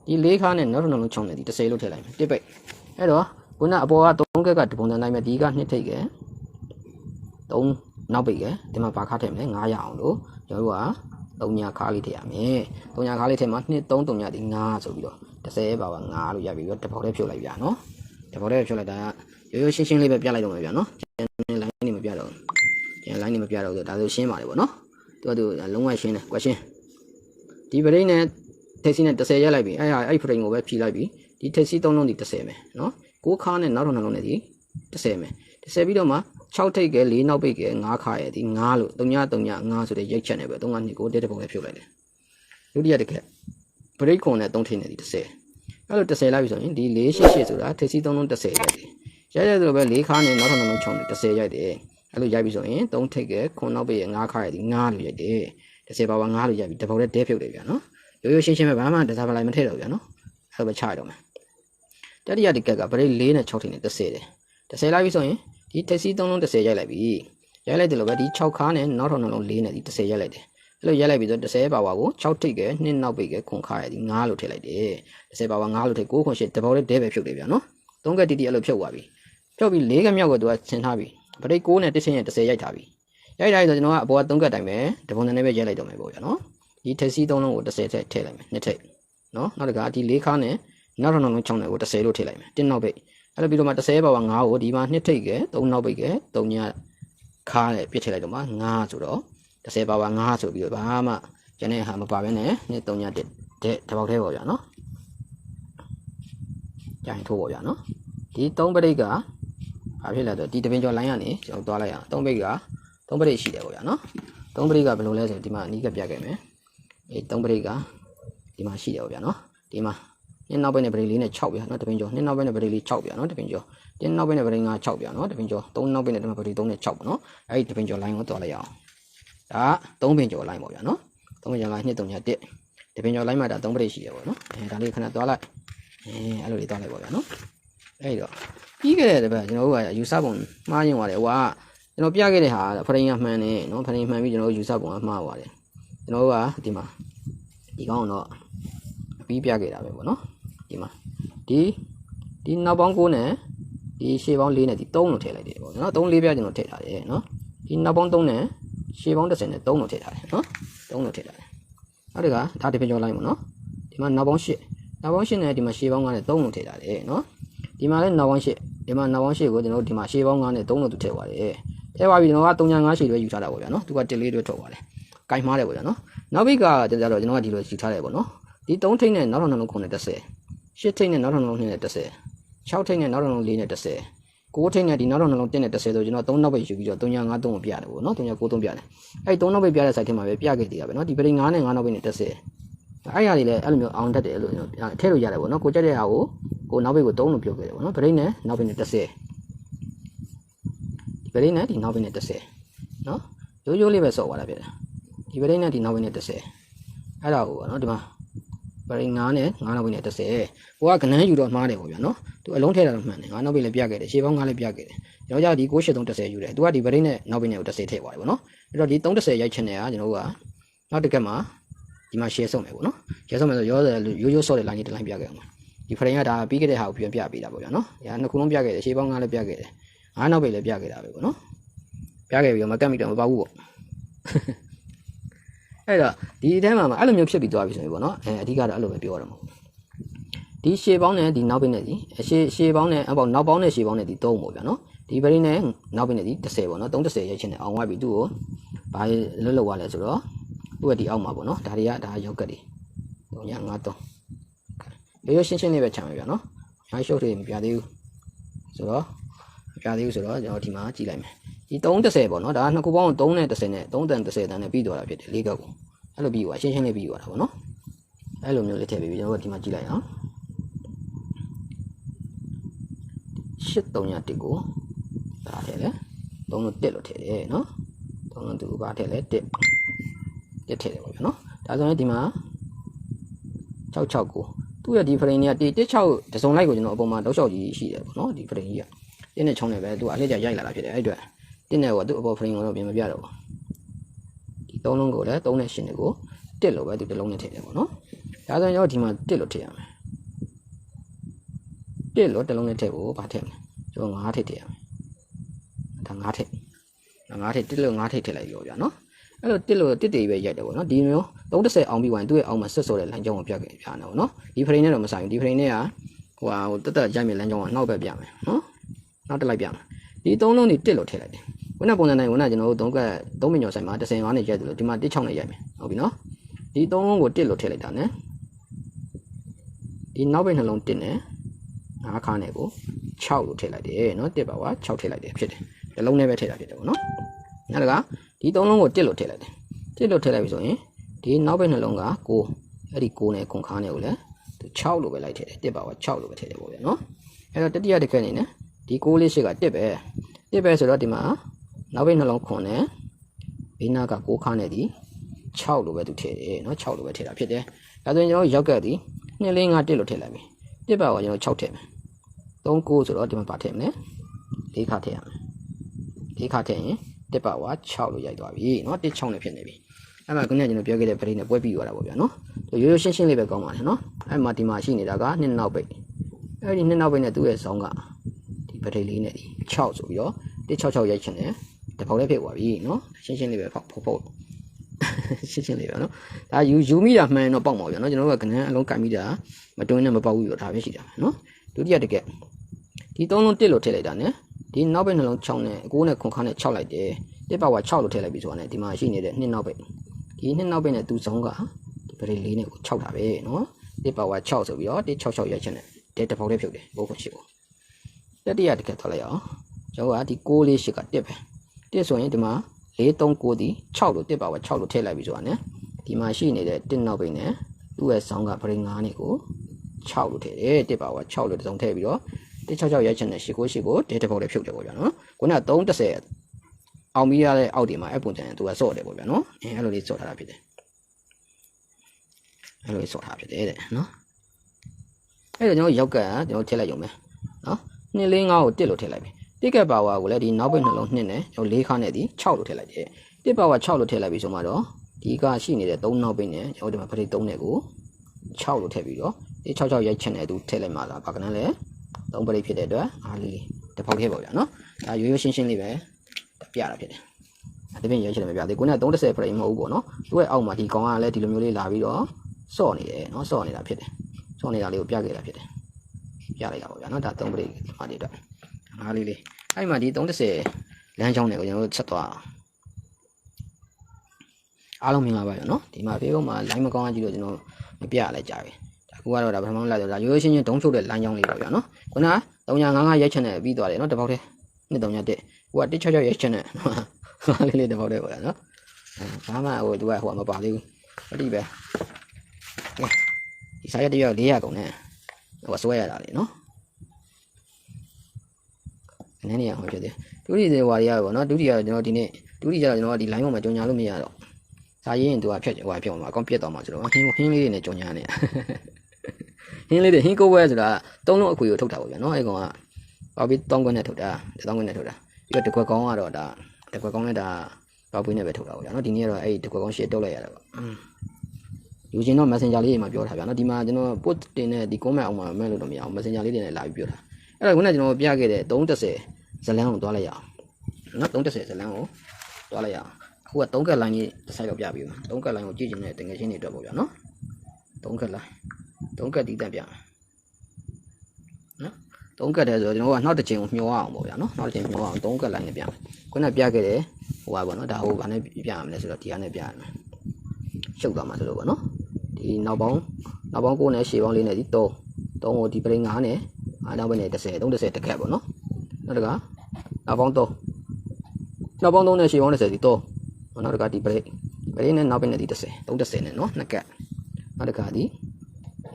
ဒီ၄ခါနဲ့နောက်ထောင်နှလုံး6နဲ့ဒီ30လို့ထည့်လိုက်မယ်တစ်ပိတ်အဲ့တော့ ခုနအပေါ်က3ကက်ကဒီပုံစံတိုင်းပဲဒီကနှစ်ထိတ်က3နောက်ပိတ်ကဒီမှာဘာခါထည့်မလဲ9ရအောင်လို့ကျွန်တော်တို့က3ညာခါလေးထည့်ရမယ်3ညာခါလေးထည့်မှာ2 3 3ညာဒီ9ဆိုပြီးတော့30ပါပါ9လို့ရပြီပြီးတော့တပေါက်တည်းဖြုတ်လိုက်ပြနော်တပေါက်တည်းဖြုတ်လိုက်တာရိုးရိုးရှင်းရှင်းလေးပဲပြလိုက်တော့မယ်ဗျာနော်ကျန်တဲ့ line တွေမပြတော့ကျန် line တွေမပြတော့ဆိုဒါဆိုရှင်းပါတယ်ပေါ့နော်သူကသူလုံးဝရှင်းတယ် question ဒီပရိနဲ့ထက်စီနဲ့30ရက်လိုက်ပြီအဲ့ဟာအဲ့ frame ကိုပဲဖြီးလိုက်ပြီဒီထက်စီ3လုံးဒီ30ပဲနော် ကိုခါနဲ့နောက်ထောင်နှလုံးနဲ့ဒီ30ပဲ30ပြီးတော့မှ6ထိတ်ကဲ4နောက်ပိတ်ကဲ9ခါရဲ့ဒီ9လို့3ည3ည9ဆိုတဲ့ရိတ်ချက်နဲ့ပဲ3က2ကိုတက်တဲ့ပုံပဲဖြုတ်လိုက်တယ်ဒုတိယတစ်ခက်ဘရိတ်ခွန်နဲ့3ထိတ်နဲ့ဒီ30အဲ့လို30လိုက်ပြီဆိုရင်ဒီ488ဆိုတာထက်စီ3လုံး30ရက်တယ်ရိုက်ရဆိုတော့ပဲ4ခါနဲ့နောက်ထောင်နှလုံး6နဲ့30ရိုက်တယ်အဲ့လိုရိုက်ပြီဆိုရင်3ထိတ်ကဲခွန်နောက်ပိတ်ရဲ့9ခါရဲ့ဒီ9လို့ရိုက်တယ်30ပါပါ9လို့ရိုက်ပြီတပုံနဲ့တဲဖြုတ်တယ်ဗျာနော်ရိုးရိုးရှင်းရှင်းပဲဘာမှတစားပလိုက်မထည့်တော့ဗျာနော်အဲ့လိုပဲချရတော့မယ် တတိယတစ်ကက်ကဗရိတ်4နဲ့6ထိနဲ့30တယ်30လိုက်ပြီဆိုရင်ဒီတက်စီ3လုံး30ရိုက်လိုက်ပြီရိုက်လိုက်တယ်လို့ပဲဒီ6ခါနဲ့နောက်ထောင်နှလုံး4နဲ့ဒီ30ရိုက်လိုက်တယ်အဲ့လိုရိုက်လိုက်ပြီးတော့30ပါဝါကို6ထိတ်ကဲ2နောက်ပိတ်ကဲခွန်ခါရဒီ9လို့ထည့်လိုက်တယ်30ပါဝါ9လို့ထည့်9ခွန်8တဘောလေးဒဲပဲဖြုတ်တယ်ဗျာနော်3ကက်တီတီအဲ့လိုဖြုတ်သွားပြီဖြုတ်ပြီး4ကမြောက်ကိုသူကဆင်ထားပြီဗရိတ်6နဲ့တစ်ချင်းရဲ့30ရိုက်ထားပြီရိုက်ထားပြီဆိုကျွန်တော်ကအပေါ်က3ကက်တိုင်းပဲတပုံစံနဲ့ပဲရိုက်လိုက်တော့မယ်ပေါ့ဗျာနော်ဒီထက်စီ3လုံးကို30ထည့်ထည့်လိုက်မယ်နှစ်ထိတ်နော်နောက်တစ်ခါဒီ4ခါနဲ့ နောက်ထောင်နှလုံး6နဲ့ကို30လို့ထည့်လိုက်မယ်တင်းနောက်ပိတ်အဲ့လိုပြီးတော့မှ30ပါပါ9ကိုဒီမှာနှစ်ထိတ်ကဲ3နောက်ပိတ်ကဲ3ညခါနဲ့ပြစ်ထည့်လိုက်တော့မှ9ဆိုတော့30ပါပါ9ဆိုပြီးတော့ဘာမှကျန်တဲ့ဟာမပါဘဲနဲ့နှစ်3ညတက်တဲ့တပေါက်သေးပေါ့ဗျာနော်ကျကြိုင်ထိုးပေါ့ဗျာနော်ဒီ3ပရိတ်ကဘာဖြစ်လဲဆိုဒီတပင်ကျော်လိုင်းကနေကျွန်တော်သွားလိုက်အောင်3ပရိတ်က3ပရိတ်ရှိတယ်ပေါ့ဗျာနော်3ပရိတ်ကဘယ်လိုလဲဆိုဒီမှာအနီးကပြခဲ့မယ်အေး3ပရိတ်ကဒီမှာရှိတယ်ပေါ့ဗျာနော်ဒီမှာ နှစ်နောက်ဘက်နဲ့ပရိတ်လေးနဲ့6ဗျာနော်တပင်ကျော်နှစ်နောက်ဘက်နဲ့ပရိတ်လေး6ဗျာနော်တပင်ကျော်တင်းနောက်ဘက်နဲ့ပရိတ်က6ဗျာနော်တပင်ကျော်3နောက်ဘက်နဲ့ဒီမှာပရိတ်3နဲ့6ပေါ့နော်အဲ့ဒီတပင်ကျော်လိုင်းကိုသွားလိုက်အောင်ဒါ3ပင်ကျော်လိုင်းပေါ့ဗျာနော်3ပင်ကျော်လိုင်း2 3 1တပင်ကျော်လိုင်းမှာဒါ3ပရိတ်ရှိတယ်ပေါ့နော်အဲဒါလေးခဏသွားလိုက်အဲအဲ့လိုလေးသွားလိုက်ပေါ့ဗျာနော်အဲ့တော့ပြီးခဲ့တဲ့တစ်ပတ်ကျွန်တော်တို့ကယူဆပုံမှားရင်သွားတယ်ဟိုကကျွန်တော်ပြခဲ့တဲ့ဟာဖရင်ကမှန်တယ်နော်ဖရင်မှန်ပြီးကျွန်တော်တို့ယူဆပုံကမှားသွားတယ်ကျွန်တော်တို့ကဒီမှာဒီကောင်တော့ပြီးပြခဲ့တာပဲပေါ့နော် ဒီမှာဒီဒီနောက်ပေါင်း9နဲ့ဒီရှေ့ပေါင်း4နဲ့ဒီ3လို့ထည့်လိုက်တယ်ပေါ့နော်3 4ပြကျွန်တော်ထည့်ထားတယ်နော်ဒီနောက်ပေါင်း3နဲ့ရှေ့ပေါင်း10နဲ့3လို့ထည့်ထားတယ်နော်3လို့ထည့်ထားတယ်နောက်တစ်ခါဒါဒီပင်ကျော်လိုက်ပေါ့နော်ဒီမှာနောက်ပေါင်း8နောက်ပေါင်း8နဲ့ဒီမှာရှေ့ပေါင်း9နဲ့3လို့ထည့်ထားတယ်နော်ဒီမှာလည်းနောက်ပေါင်းရှစ်ဒီမှာနောက်ပေါင်းရှစ်ကိုကျွန်တော်တို့ဒီမှာရှေးပေါင်း9နဲ့3လို့သူထည့်ပါတယ်ထည့်ပါပြီကျွန်တော်က3.5ရှည်တွေယူထားတာပေါ့ဗျာနော်သူက1လေးတွေထုတ်ပါတယ်ကင်မှားတယ်ပေါ့ဗျာနော်နောက်ဘိတ်ကကျတော့ကျွန်တော်ကဒီလိုယူထားတယ်ပေါ့နော်ဒီ3ထိပ်နဲ့နောက်ထပ်နှလုံးခုနဲ့30 8ထိပ်နဲ့နောက်ထပ်နှလုံး2နဲ့30 6ထိပ်နဲ့နောက်ထပ်နှလုံး4နဲ့30 9ထိပ်နဲ့ဒီနောက်ထပ်နှလုံး1နဲ့30ဆိုကျွန်တော်3နောက်ဘိတ်ယူပြီးတော့3.5 3ကိုပြတယ်ပေါ့နော်3.9 3ပြတယ်အဲ့3နောက်ဘိတ်ပြတဲ့ site ထဲမှာပဲပြခဲ့သေးတာပဲနော်ဒီပရိ9နဲ့9နောက်ဘိတ်နဲ့30အဲ့ရည်လေအဲ့လိုမျိုးအောင်တတ်တယ်လို့ကျွန်တော်ထည့်လို့ရတယ်ပေါ့နော်ကိုကြက်တဲ့ဟာကိုကိုနောက်ဘက်ကို3လို့ပြောခဲ့တယ်ပေါ့နော်ဗရိတ်နဲ့နောက်ဘက်နဲ့30ဒီဗရိတ်နဲ့ဒီနောက်ဘက်နဲ့30နော်ရိုးရိုးလေးပဲစော့သွားတာဖြစ်တယ်ဒီဗရိတ်နဲ့ဒီနောက်ဘက်နဲ့30အဲ့ဒါကိုပေါ့နော်ဒီမှာ ဗရိတ်9နဲ့9နောက်ဘက်နဲ့30ကိုကကနန်းယူတော့မှားတယ်ပေါ့ဗျာနော်သူအလုံးထည့်တာတော့မှန်တယ်9နောက်ဘက်လည်းပြခဲ့တယ်ရှေးပေါင်း9လည်းပြခဲ့တယ်ကျွန်တော်ကြောင့်ဒီ98330ယူတယ်သူကဒီဗရိတ်နဲ့နောက်ဘက်နဲ့ကို30ထည့်သွားတယ်ပေါ့နော်အဲ့တော့ဒီ330ရိုက်ချင်တယ်ကကျွန်တော်ကနောက်တစ်ကက်မှာဒီမှာ share ဆုံးမယ်ပေါ့နော် share ဆုံးမယ်ဆိုရောရိုးရိုးစော့တဲ့ line တစ် line ပြခဲ့အောင်ဒီ frame ကဒါပြီးခဲ့တဲ့ဟာကိုပြန်ပြပေးတာပေါ့ဗျာနော်။ညာနှစ်ခုလုံးပြခဲ့တယ်ရှေးပေါင်းငါးလည်းပြခဲ့တယ်။ငါးနောက်ပဲလည်းပြခဲ့တာပဲပေါ့နော်။ပြခဲ့ပြီးတော့မကတ်မိတော့မပါဘူးပေါ့။ အဲ့တော့ဒီအထဲမှာအဲ့လိုမျိုးဖြစ်ပြီးသွားပြီဆိုရင်ပေါ့နော်။အဲအဓိကတော့အဲ့လိုပဲပြောရမှာပေါ့။ဒီရှေးပေါင်းနဲ့ဒီနောက်ပိနဲ့ဒီရှေးရှေးပေါင်းနဲ့အပေါင်းနောက်ပေါင်းနဲ့ရှေးပေါင်းနဲ့ဒီ3ပေါ့ဗျာနော်။ဒီပရိနဲ့နောက်ပိနဲ့ဒီ30ပေါ့နော်။330ရိုက်ချင်းနဲ့အောင်ဝိုက်ပြီးသူ့ကိုဘာလွတ်လောက်သွားလဲဆိုတော့သူ့ရဲ့ဒီအောက်မှာပေါ့နော်။ဒါတွေကဒါရောက်ကတ်တွေ3ည53ရိုးရိုးရှင်းရှင်းလေးပဲခြံမယ်ဗျာနော်။ရိုင်းရှုပ်တွေမပြသေးဘူး။ဆိုတော့မပြသေးဘူးဆိုတော့ကျွန်တော်ဒီမှာကြည့်လိုက်မယ်။ ဒီ330ပေါ့နော်။ဒါကနှစ်ခုပေါင်း3နဲ့30နဲ့3တန်30တန်နဲ့ပြီးသွားတာဖြစ်တယ်လေးကောက်ကို။အဲ့လိုပြီးသွားရှင်းရှင်းလေးပြီးသွားတာပေါ့နော်။အဲ့လိုမျိုးလေးထည့်ပြီးကျွန်တော်ဒီမှာကြည့်လိုက်အောင်။8301ကိုဒါထည့်လေ။3လို့1လို့ထည့်တယ်နော်။3လို့သူဘာထည့်လဲ1 1ထည့်တယ်ပေါ့ဗျာနော်။ဒါဆိုရင်ဒီမှာ669သူ့ရဲ့ဒီ frame ကြီးက16တစုံလိုက်ကိုကျွန်တော်အပေါ်မှာတောက်လျှောက်ကြီးရှိတယ်ပေါ့နော်ဒီ frame ကြီးကတင်းနဲ့ချောင်းနဲ့ပဲသူကအလှည့်ကျရိုက်လာတာဖြစ်တယ်အဲ့အတွက် တင်းနဲ့ကသူ့အပေါ် frame ကိုတော့ပြင်မပြတော့ဘူးဒီသုံးလုံးကိုလည်း3နဲ့8နဲ့ကိုတစ်လို့ပဲသူတစ်လုံးနဲ့ထည့်တယ်ပေါ့နော်ဒါဆိုရင်ကျွန်တော်ဒီမှာတစ်လို့ထည့်ရမယ်တစ်လို့တစ်လုံးနဲ့ထည့်ဖို့ဘာထည့်မလဲကျွန်တော်9ထည့်ထည့်ရမယ်ဒါ9ထည့်9ထည့်တစ်လို့9ထည့်ထည့်လိုက်ရောဗျာနော်အဲ့လိုတစ်လို့တစ်တေးပဲရိုက်တယ်ပေါ့နော်ဒီမျိုး30အောင်ပြီးဝင်သူ့ရဲ့အောက်မှာဆက်စော်တဲ့လမ်းကြောင်းကိုပြခဲ့ပြနေပေါ့နော်ဒီ frame နဲ့တော့မဆိုင်ဘူးဒီ frame နဲ့ကဟိုဟာဟိုတက်တက်ရိုက်မြေလမ်းကြောင်းကနောက်ပဲပြမယ်နော်နောက်တက်လိုက်ပြမယ်ဒီသုံးလုံးတွေတစ်လို့ထည့်လိုက်တယ် ခုနပုံစံတိုင်းခုနကျွန်တော်တို့သုံးကက်သုံးမညော်ဆိုင်မှာတစ်စင်၅နဲ့ရိုက်တယ်လို့ဒီမှာတစ်6နဲ့ရိုက်မယ်ဟုတ်ပြီနော်ဒီသုံးလုံးကိုတစ်လို့ထည့်လိုက်တာနဲ့ဒီနောက်ဘက်နှလုံးတစ်နဲ့ငါးခါနဲ့ကို6လို့ထည့်လိုက်တယ်နော်တစ်ပါက6ထည့်လိုက်တယ်ဖြစ်တယ်ဒီလုံးနဲ့ပဲထည့်တာဖြစ်တယ်ပေါ့နော်နောက်ကဒီသုံးလုံးကိုတစ်လို့ထည့်လိုက်တယ်တစ်လို့ထည့်လိုက်ပြီဆိုရင်ဒီနောက်ဘက်နှလုံးက9အဲ့ဒီ9နဲ့ခွန်ခါနဲ့ကိုလည်းသူ6လို့ပဲလိုက်ထည့်တယ်တစ်ပါက6လို့ပဲထည့်တယ်ပေါ့ဗျာနော်အဲ့တော့တတိယတစ်ခက်အနေနဲ့ဒီ6လေးရှိကတစ်ပဲတစ်ပဲဆိုတော့ဒီမှာ နောက်ဘက်နှလုံးခွန်နဲ့ဘေးနာက9ခါနဲ့ဒီ6လို့ပဲသူထည့်တယ်နော်6လို့ပဲထည့်တာဖြစ်တယ်ဒါဆိုရင်ကျွန်တော်ရောက်ကက်ဒီ2လေး5တစ်လို့ထည့်လိုက်ပြီတစ်ပါကကျွန်တော်6ထည့်မယ်3 9ဆိုတော့ဒီမှာပါထည့်မယ်၄ခါထည့်ရမယ်၄ခါထည့်ရင်တစ်ပါဝါ6လို့ရိုက်သွားပြီเนาะတစ်6နဲ့ဖြစ်နေပြီအဲ့မှာခုနကကျွန်တော်ပြောခဲ့တဲ့ပရိနဲ့ပွဲပြီးသွားတာပေါ့ဗျာเนาะရိုးရိုးရှင်းရှင်းလေးပဲကောင်းပါလေเนาะအဲ့မှာဒီမှာရှိနေတာကနှစ်နောက်ပိတ်အဲ့ဒီနှစ်နောက်ပိတ်နဲ့သူ့ရဲ့ဆောင်းကဒီပရိလေးနဲ့ဒီ6ဆိုပြီးတော့တစ်66ရိုက်ချင်တယ် တပေါက်လေးဖြစ်သွားပြီနော်ရှင်းရှင်းလေးပဲဖောက်ဖောက်ဖောက်ရှင်းရှင်းလေးပဲနော်ဒါယူယူမိတာမှန်တော့ပေါက်မှာဗျာနော်ကျွန်တော်တို့ကကနန်းအလုံးကတ်မိတာမတွင်းနဲ့မပေါက်ဘူးရောဒါပဲရှိတာပဲနော်ဒုတိယတကက်ဒီ၃လုံးတစ်လို့ထည့်လိုက်တာ ਨੇ ဒီနောက်ဘက်နှလုံး6နဲ့9နဲ့9ခါနဲ့6လိုက်တယ်တစ်ပေါက်က6လို့ထည့်လိုက်ပြီဆိုတာ ਨੇ ဒီမှာရှိနေတဲ့နှစ်နောက်ဘက်ဒီနှစ်နောက်ဘက်နဲ့သူ့ဇုံးကဒီပရိလေးနဲ့ကို6တာပဲနော်တစ်ပေါက်က6ဆိုပြီးတော့166ရိုက်ချင်တယ်တဲ့တပေါက်လေးဖြုတ်တယ်ဘုတ်ခွရှိဘူးတတိယတကက်ထွက်လိုက်အောင်ကျွန်တော်ကဒီ6လေးရှိက1ပဲ တက်ဆိုရင်ဒီမှာ4 3 9ဒီ6လို့တက်ပါပဲ6လို့ထည့်လိုက်ပြီဆိုတာ ਨੇ ဒီမှာရှိနေတဲ့တစ်နောက်ပိတ်နဲ့သူ့ရဲ့ဆောင်းကပရိ9နဲ့ကို6လို့ထည့်တယ်တက်ပါပဲ6လို့တစ်စုံထည့်ပြီးတော့166ရိုက်ချက်နဲ့8 9 8ကိုတဲတစ်ပေါက်လေးဖြုတ်တယ်ပေါ့ဗျာနော်ခုနက330အောင်ပြီးရတဲ့အောက်ဒီမှာအပုံတန်သူကစော့တယ်ပေါ့ဗျာနော်အဲအဲ့လိုလေးစော့ထားတာဖြစ်တယ်အဲ့လိုလေးစော့ထားဖြစ်တယ်တဲ့နော်အဲ့တော့ကျွန်တော်ရောက်ကကျွန်တော်ထည့်လိုက်ရုံပဲနော်2 4 5ကို1လို့ထည့်လိုက်ပြီ တစ်ကက်ပါဝါကိုလည်းဒီနောက်ဘက်နှလုံး2နဲ့ကျွန်တော်4ခါနဲ့ဒီ6လို့ထည့်လိုက်တယ်တစ်ပါဝါ6လို့ထည့်လိုက်ပြီဆိုမှတော့ဒီကရှိနေတဲ့3နောက်ဘက်နဲ့ကျွန်တော်ဒီမှာပရိ3နဲ့ကို6လို့ထည့်ပြီးတော့ဒီ66ရိုက်ချက်နဲ့သူထည့်လိုက်မှလားဘာကနန်းလဲ3ပရိဖြစ်တဲ့အတွက်အားလေးတစ်ပေါက်ထည့်ပါဗျာနော်ဒါရိုးရိုးရှင်းရှင်းလေးပဲပြတာဖြစ်တယ်ဒီပြင်ရိုက်ချက်လည်းမပြသေးကိုက30ပရိမဟုတ်ဘူးပေါ့နော်သူ့ရဲ့အောက်မှာဒီကောင်ကလည်းဒီလိုမျိုးလေးလာပြီးတော့စော့နေတယ်နော်စော့နေတာဖြစ်တယ်စော့နေတာလေးကိုပြခဲ့တာဖြစ်တယ်ပြလိုက်တာပေါ့ဗျာနော်ဒါ3ပရိမှာဒီအတွက် အားလေးလေးအဲ့မှာဒီ30လမ်းကြောင်းတွေကိုကျွန်တော်တို့ဆက်သွားအောင်အားလုံးမင်္ဂလာပါရနော်ဒီမှာ Facebook မှာ line မကောင်းအောင်ကြည့်လို့ကျွန်တော်မပြရလဲကြာပြီဒါကူကတော့ဒါပထမလိုက်တော့ဒါရိုးရိုးရှင်းရှင်းဒုံးချုပ်တဲ့လမ်းကြောင်းလေးပေါ့ဗျာနော်ခုနက3955ရိုက်ချက်နဲ့ပြီးသွားတယ်နော်တစ်ပေါက်တည်းနှစ်တုံညတက်ကိုက166ရိုက်ချက်နဲ့ဟာလေးလေးတစ်ပေါက်တည်းပေါ့ဗျာနော်အဲဘာမှဟိုသူကဟိုမပါသေးဘူးပတိပဲကဲဒီစားရတဲ့ရောက်400ကုန်နဲ့ဟိုဆွဲရတာလေနော် နည်းနည်းအောင်ဖြစ်တယ်ဒုတိယဝါရီရပေါ့နော်ဒုတိယကျွန်တော်ဒီနေ့ဒုတိယကျွန်တော်ဒီ line ပေါ်မှာကြုံညာလို့မရတော့စာရေးရင်သူကဖြတ်ဟိုဖြတ်မှာအကောင်ပြတ်သွားမှာဆိုတော့ဟင်းဟင်းလေးတွေနဲ့ကြုံညာနေဟင်းလေးတွေဟင်းကိုပွဲဆိုတာသုံးလုံးအခွေကိုထုတ်တာပေါ့ဗျာနော်အဲ့ကောင်ကပေါပြီးတောင်းခွန်းနဲ့ထုတ်တာတောင်းခွန်းနဲ့ထုတ်တာပြီးတော့တကွက်ကောင်းကတော့ဒါတကွက်ကောင်းနဲ့ဒါပေါပွေးနဲ့ပဲထုတ်တာပေါ့ဗျာနော်ဒီနေ့ကတော့အဲ့ဒီတကွက်ကောင်းရှစ်တုတ်လိုက်ရတာပေါ့ယူရှင်တော့ messenger လေးတွေမှာပြောထားဗျာနော်ဒီမှာကျွန်တော် post တင်တဲ့ဒီ comment အောင်မှာမဲ့လို့တော့မရအောင် messenger လေးတွေနဲ့လာပြီးပြောတာအဲ့တော့ခုနကကျွန်တော်ပြခဲ့တဲ့330 ဇလန်းကိုတွားလိုက်ရအောင်နော်330ဇလန်းကိုတွားလိုက်ရအောင်အခုက3ကက် line ကြီးတစ်ဆိုင်တော့ပြပြီးမှာ3ကက် line ကိုကြည့်ချင်တဲ့တငယ်ချင်းတွေအတွက်ပေါ့ဗျာနော်3ကက် line 3ကက်တီးတက်ပြနော်3ကက်တည်းဆိုတော့ကျွန်တော်ကနောက်တစ်ချိန်ကိုမျောအောင်ပေါ့ဗျာနော်နောက်တစ်ချိန်မျောအောင်3ကက် line နဲ့ပြမယ်ခုနပြခဲ့တဲ့ဟိုပါပေါ့နော်ဒါဟိုဘာနဲ့ပြရမလဲဆိုတော့ဒီဟာနဲ့ပြရမယ်ရှုပ်သွားမှာဆိုလို့ပေါ့နော်ဒီနောက်ပေါင်းနောက်ပေါင်း9နဲ့ရှေ့ပေါင်းလေးနဲ့ဒီ3 3ကိုဒီပရိ9နဲ့အားနောက်ဘက်နဲ့30 30တစ်ခက်ပေါ့နော် နောက်တကနောက်ပေါင်း3နောက်ပေါင်း3နဲ့ရှေ့ပေါင်း30ဒီ3နောက်တကဒီပရိပရိနဲ့နောက်ဘက်နဲ့ဒီ30 30နဲ့နော်နှစ်ကက်နောက်တကဒီ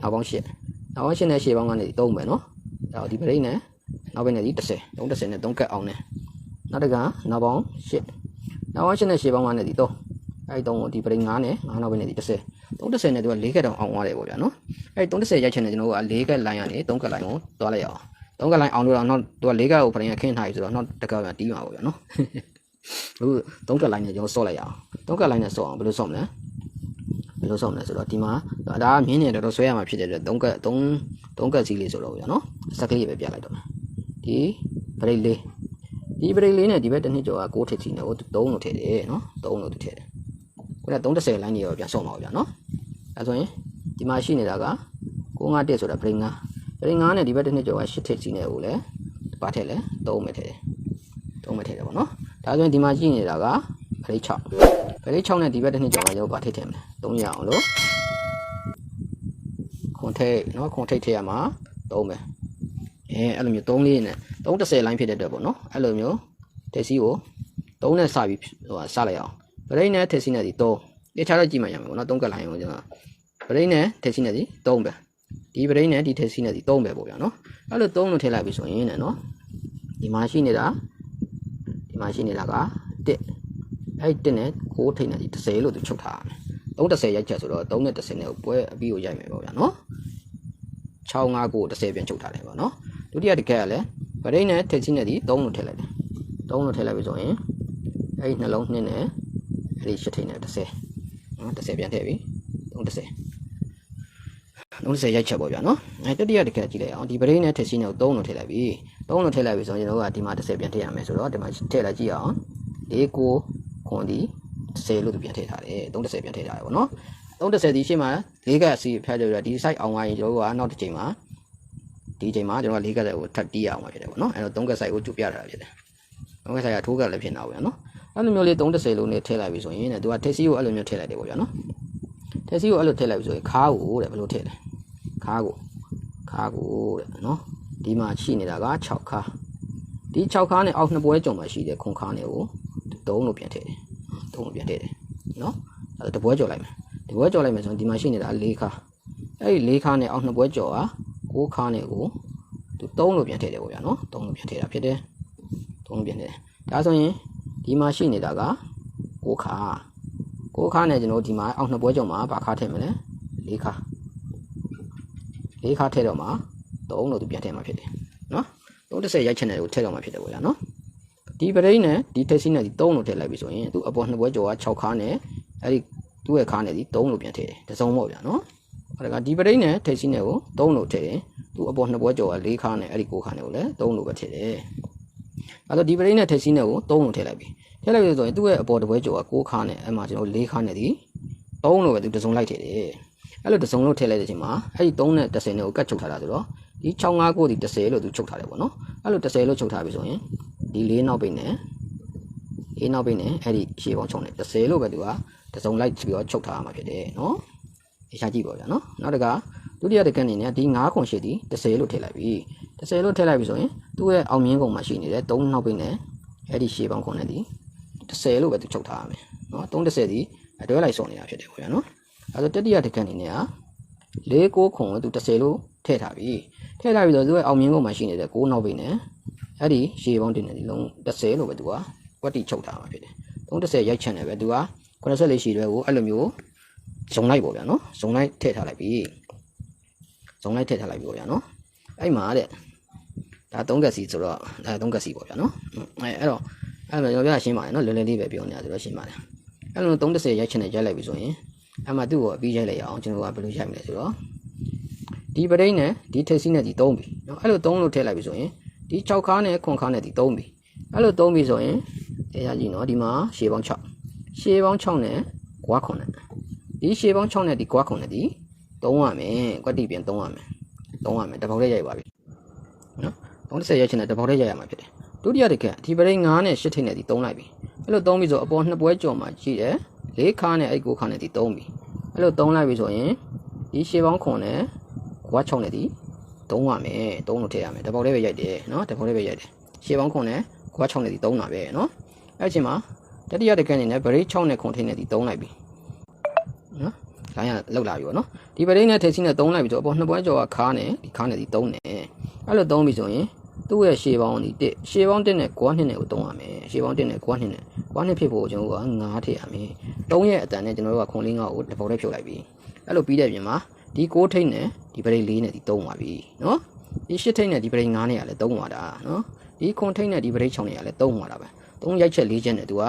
နောက်ပေါင်း8နောက်ပေါင်း8နဲ့ရှေ့ပေါင်းကနေ3ပဲနော်ဒါဒီပရိနဲ့နောက်ဘက်နဲ့ဒီ30 30နဲ့3ကက်အောင်နဲ့နောက်တကနောက်ပေါင်း8နောက်ပေါင်း8နဲ့ရှေ့ပေါင်းကနေဒီ3အဲ့ဒီ3ကိုဒီပရိ9နဲ့9နောက်ဘက်နဲ့ဒီ30 30နဲ့သူက4ကက်တောင်အောင်သွားတယ်ပေါ့ဗျာနော်အဲ့ဒီ30ရိုက်ချင်တယ်ကျွန်တော်က4ကက်လိုင်းကနေ3ကက်လိုင်းကိုသွားလိုက်အောင် 3ကက်လိုင်းအောင်လို့တော့နောက်သူက4ကက်ကိုဖရင်ခင်းထားပြီဆိုတော့နောက်တစ်ကက်ပြန်တီးမှာပေါ့ဗျာနော်အခု3ကက်လိုင်းနဲ့ကျွန်တော်ဆော့လိုက်အောင်3ကက်လိုင်းနဲ့ဆော့အောင်ဘယ်လိုဆော့မလဲဘယ်လိုဆော့မလဲဆိုတော့ဒီမှာဒါကမြင်းနေတော်တော်ဆွဲရမှာဖြစ်တဲ့အတွက်3ကက်3 3ကက်စီးလေးဆိုတော့ဗျာနော်စက်ကလေးပဲပြလိုက်တော့မယ်ဒီဘရိတ်လေးဒီဘရိတ်လေးနဲ့ဒီဘက်တစ်နှစ်ကျော်က6ထစ်စီနဲ့ဟို3လို့ထည့်တယ်နော်3လို့ထည့်တယ်ခုန30လိုင်းကြီးရောပြန်ဆော့မှာဗျာနော်အဲဆိုရင်ဒီမှာရှိနေတာက951ဆိုတာဘရိတ်9ဘ ရိတ်9နဲ့ဒီဘက်တစ်နှစ်ကျော်က8ထစ်စီနဲ့ဟိုလဲပါထည့်လဲ3မဲ့ထည့်တယ်3မဲ့ထည့်တယ်ပေါ့နော်ဒါဆိုရင်ဒီမှာရှိနေတာကဘရိတ်6ဘရိတ်6နဲ့ဒီဘက်တစ်နှစ်ကျော်ကရောပါထည့်ထည့်မယ်3ရအောင်လို့ခွန်ထိတ်နော်ခွန်ထိတ်ထည့်ရမှာ3ပဲအဲအဲ့လိုမျိုး3လေးနဲ့330 line ဖြစ်တဲ့အတွက်ပေါ့နော်အဲ့လိုမျိုးတက်စီကို3နဲ့စပြီးဟိုစလိုက်အောင်ဗရိတ်နဲ့တက်စီနဲ့ဒီ3တခြားတော့ကြည့်မှရမယ်ပေါ့နော်3က line ကိုကျွန်တော်ဗရိတ်နဲ့တက်စီနဲ့ဒီ3ပဲ ဒီဗရိတ်နဲ့ဒီတက်စီနဲ့ဒီ3ပဲပေါ့ဗျာနော်အဲ့လို3လို့ထည့်လိုက်ပြီဆိုရင်လည်းနော်ဒီမှာရှိနေတာဒီမှာရှိနေတာက1အဲ့1နဲ့6ထိတ်နဲ့ဒီ30လို့သူချုပ်ထားရမယ်330ရိုက်ချက်ဆိုတော့3နဲ့30နဲ့ပွဲအပြီးကိုရိုက်မယ်ပေါ့ဗျာနော်659ကို30ပြန်ချုပ်ထားတယ်ပေါ့နော်ဒုတိယတစ်ခါကလည်းဗရိတ်နဲ့ထက်ချင်းနဲ့ဒီ3လို့ထည့်လိုက်တယ်3လို့ထည့်လိုက်ပြီဆိုရင်အဲ့ဒီနှလုံးနှစ်နဲ့အဲ့ဒီရှစ်ထိန်နဲ့30နော်30ပြန်ထည့်ပြီ30 30ရိုက်ချက်ပေါ့ဗျာနော်အဲတတိယတစ်ခါကြည့်လိုက်အောင်ဒီဗရိတ်နဲ့ထက်ချင်းနဲ့3လို့ထည့်လိုက်ပြီ3လို့ထည့်လိုက်ပြီဆိုရင်ကျွန်တော်ကဒီမှာ30ပြန်ထည့်ရမယ်ဆိုတော့ဒီမှာထည့်လိုက်ကြည့်အောင်၄ကိုခွန်ဒီ30လို့သူပြန်ထည့်ထားတယ်30ပြန်ထည့်ထားတယ်ပေါ့နော်30ဒီရှေ့မှာ၄ကစီဖျက်ကြရဒီ site အောင်သွားရင်ကျွန်တော်ကနောက်တစ်ချိန်မှာဒီချိန်မှာကျွန်တော်က၄ကက်ကိုထပ်တီးအောင်မှာဖြစ်တယ်ပေါ့နော်အဲ့တော့၃ကက် site ကိုကျူပြထားတာဖြစ်တယ်၃ကက် site ကထိုးကက်လည်းဖြစ်နေတာပေါ့နော်အဲ့လိုမျိုးလေး30လုံးနဲ့ထည့်လိုက်ပြီဆိုရင်သူကထက်စီကိုအဲ့လိုမျိုးထည့်လိုက်တယ်ပေါ့ဗျာနော်ထက်စီကိုအဲ့လိုထည့်လိုက်ပြီဆိုရင်ခါးကိုတဲ့ဘယ်လိုထည့်လဲ ခါးကိုခခါကိုတဲ့နော်ဒီမှာရှိနေတာက6ခါဒီ6ခါနဲ့အောက်နှစ်ပွဲကြုံမှာရှိတဲ့ခွန်ခါနဲ့ကို3လို့ပြန်ထည့်တယ်3လို့ပြန်ထည့်တယ်နော်အဲ့ဒါတပွဲကြော်လိုက်မယ်ဒီပွဲကြော်လိုက်မယ်ဆိုရင်ဒီမှာရှိနေတာ4ခါအဲ့ဒီ4ခါနဲ့အောက်နှစ်ပွဲကြော်ဟာ6ခါနဲ့ကိုသူ3လို့ပြန်ထည့်တယ်ပေါ့ဗျာနော်3လို့ပြန်ထည့်တာဖြစ်တယ်3လို့ပြန်ထည့်တယ်ဒါဆိုရင်ဒီမှာရှိနေတာက6ခါ6ခါနဲ့ကျွန်တော်ဒီမှာအောက်နှစ်ပွဲကြော်မှာဘာခါထည့်မလဲ4ခါ 4ခါထည့်တော့မှာ3လို့သူပြန်ထည့်မှာဖြစ်တယ်နော်30ရိုက်ချင်တယ်ကိုထည့်တော့မှာဖြစ်တယ်ပေါ့ဗျာနော်ဒီပရိန်းနဲ့ဒီတက်စီနဲ့ဒီ3လို့ထည့်လိုက်ပြီဆိုရင်သူအပေါ်နှစ်ပွဲကျော်က6ခါနဲ့အဲ့ဒီသူ့ရဲ့ခါနဲ့ဒီ3လို့ပြန်ထည့်တယ်တစုံပေါ့ဗျာနော်အဲ့ဒါကဒီပရိန်းနဲ့တက်စီနဲ့ကို3လို့ထည့်တယ်သူ့အပေါ်နှစ်ပွဲကျော်က4ခါနဲ့အဲ့ဒီ9ခါနဲ့ကိုလည်း3လို့ပဲထည့်တယ်အဲ့တော့ဒီပရိန်းနဲ့တက်စီနဲ့ကို3လို့ထည့်လိုက်ပြီထည့်လိုက်ပြီဆိုရင်သူ့ရဲ့အပေါ်တစ်ပွဲကျော်က9ခါနဲ့အဲ့မှာကျွန်တော်4ခါနဲ့ဒီ3လို့ပဲသူတစုံလိုက်ထည့်တယ် အဲ့လိုတစုံလို့ထည့်လိုက်တဲ့အချိန်မှာအဲ့ဒီ3နဲ့10နဲ့ကိုကတ်ချုပ်ထားတာဆိုတော့ဒီ65ကိုဒီ10လို့သူချုပ်ထားတယ်ပေါ့နော်အဲ့လို10လို့ချုပ်ထားပြီဆိုရင်ဒီလေးနောက်ပိတ်နဲ့လေးနောက်ပိတ်နဲ့အဲ့ဒီရှေးပေါင်းချုံနဲ့30လို့ပဲသူကတစုံလိုက်ပြီးတော့ချုပ်ထားရမှာဖြစ်တယ်နော်အရှာကြည့်ပါဗျာနော်နောက်တကဒုတိယတကက်အနေနဲ့ဒီ9ခွန်ရှိသည်30လို့ထည့်လိုက်ပြီ30လို့ထည့်လိုက်ပြီဆိုရင်သူ့ရဲ့အောင်မြင်ကုန်မှာရှိနေတဲ့3နောက်ပိတ်နဲ့အဲ့ဒီရှေးပေါင်းခွန်နဲ့ဒီ30လို့ပဲသူချုပ်ထားရမယ်နော်30ဒီအတွဲလိုက်စုံနေတာဖြစ်တယ်ပေါ့ဗျာနော် အဲဆိုတတိယတကက်အနေနဲ့က၄9ခွန်ကိုသူ30လို့ထည့်ထားပြီထည့်ထားပြီဆိုတော့သူ့ရဲ့အောင်မြင်ကုန်မှာရှိနေတဲ့9နောက်ပိတ်နဲ့အဲ့ဒီရှေးပေါင်းတင်တဲ့ဒီလုံး30လို့ပဲသူကကွက်တီချုပ်ထားမှာဖြစ်တယ်30ရိုက်ချန်တယ်ပဲသူက84ရှည်တွေကိုအဲ့လိုမျိုးဇုံလိုက်ပေါ့ဗျာနော်ဇုံလိုက်ထည့်ထားလိုက်ပြီဇုံလိုက်ထည့်ထားလိုက်ပြီပေါ့ဗျာနော်အဲ့မှာတဲ့ဒါ30စီဆိုတော့ဒါ30စီပေါ့ဗျာနော်အဲအဲ့တော့အဲ့လိုကျွန်တော်ပြရှင်းပါတယ်နော်လွယ်လွယ်လေးပဲပြောနေတာဆိုတော့ရှင်းပါတယ်အဲ့လို30ရိုက်ချန်တယ်ရိုက်လိုက်ပြီဆိုရင် အဲ့မှာသူ့ကိုအပြီးရိုက်လိုက်ရအောင်ကျွန်တော်ကဘယ်လိုရိုက်မလဲဆိုတော့ဒီပရိန်းနဲ့ဒီထိပ်စီးနဲ့ဒီ3ပြီနော်အဲ့လို3လို့ထည့်လိုက်ပြီဆိုရင်ဒီ6ခါနဲ့ခွန်ခါနဲ့ဒီ3ပြီအဲ့လို3ပြီဆိုရင်တရားကြည့်နော်ဒီမှာရှေးပေါင်း6ရှေးပေါင်း6နဲ့ကွာခွန်နဲ့ဒီရှေးပေါင်း6နဲ့ဒီကွာခွန်နဲ့ဒီ3ရမယ်ကွက်တီပြန်3ရမယ်3ရမယ်တပေါက်လေးရိုက်ပါပြီနော်30ရိုက်ချင်တဲ့တပေါက်လေးရိုက်ရမှာဖြစ်တယ်ဒုတိယတစ်ခါဒီပရိ9နဲ့8ထိပ်နဲ့ဒီ3လိုက်ပြီအဲ့လို3ပြီဆိုအပေါ်နှစ်ပွဲကြော်မှာကြည့်တယ် 4ခါနဲ့အဲ့9ခါနဲ့ဒီ3ပြီအဲ့လို3လိုက်ပြီဆိုရင်ဒီရှေးပေါင်းခွန်နဲ့ကွာ6နဲ့ဒီသုံးရမယ်သုံးလို့ထည့်ရမယ်တပေါက်လေးပဲရိုက်တယ်နော်တပေါက်လေးပဲရိုက်တယ်ရှေ့ပေါင်းခွန်နဲ့ခွား6နဲ့ဒီသုံးတာပဲနော်အဲ့ချိန်မှာတတိယတကက်အနေနဲ့ဗရိတ်6နဲ့ခွန်ထိနဲ့ဒီသုံးလိုက်ပြီနော်လိုင်းကလောက်လာပြီပေါ့နော်ဒီဗရိတ်နဲ့ထိစီနဲ့သုံးလိုက်ပြီဆိုအပေါ်နှစ်ပွဲကျော်ကခါနဲ့ဒီခါနဲ့ဒီသုံးတယ်အဲ့လိုသုံးပြီဆိုရင် သူ့ရဲ့ရှေ့ပေါင်းဒီတစ်ရှေ့ပေါင်းတစ်နဲ့ကွားနှစ်နဲ့ကိုသုံးရမယ်ရှေ့ပေါင်းတစ်နဲ့ကွားနှစ်နဲ့ကွားနှစ်ဖြစ်ဖို့ကျွန်တော်က9ထည့်ရမယ်သုံးရဲ့အတန်နဲ့ကျွန်တော်တို့ကခွန်လေးငါ့ကိုတပေါက်လေးဖြုတ်လိုက်ပြီအဲ့လိုပြီးတဲ့ပြင်မှာဒီ6ထိတ်နဲ့ဒီပရိတ်4နဲ့ဒီ3ပါပြီနော်ဒီ8ထိတ်နဲ့ဒီပရိတ်9နဲ့ကလည်း3ပါတာနော်ဒီခွန်ထိတ်နဲ့ဒီပရိတ်6နဲ့ကလည်း3ပါတာပဲ3ရိုက်ချက်4ချက်နဲ့သူက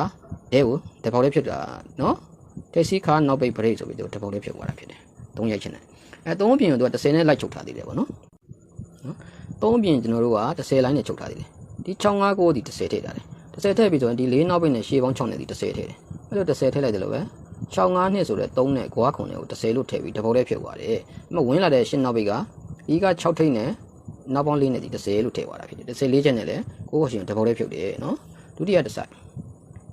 ဒဲကိုတပေါက်လေးဖြစ်တာနော်တက်စီခါနောက်ပိတ်ပရိတ်ဆိုပြီးသူတပေါက်လေးဖြစ်သွားတာဖြစ်တယ်3ရိုက်ချက်နဲ့အဲ3ပြင်ကိုသူက30နဲ့လိုက်ချုပ်ထားသေးတယ်ပေါ့နော် နော်3ပြင်ကျွန်တော်တို့က30လိုင်းနဲ့ချုပ်ထားသေးတယ်ဒီ65ကိုဒီ30ထည့်ထားတယ်30ထည့်ပြီးဆိုရင်ဒီ4နောက်ပိတ်နဲ့ရှေးပေါင်း6နဲ့ဒီ30ထည့်တယ်အဲ့လို30ထည့်လိုက်တယ်လို့ပဲ65နှစ်ဆိုတဲ့3နဲ့9ခွန်နဲ့ကို30လို့ထည့်ပြီးတပေါက်လေးဖြစ်သွားတယ်။အမဝင်လာတဲ့ရှင်းနောက်ပိတ်ကဒီက6ထိတ်နဲ့နောက်ပေါင်းလေးနဲ့ဒီ30လို့ထည့်သွားတာဖြစ်တယ်။30လေးချက်နဲ့လည်းကိုကိုရှင်တပေါက်လေးဖြစ်တယ်နော်။ဒုတိယတစ်ဆိုင်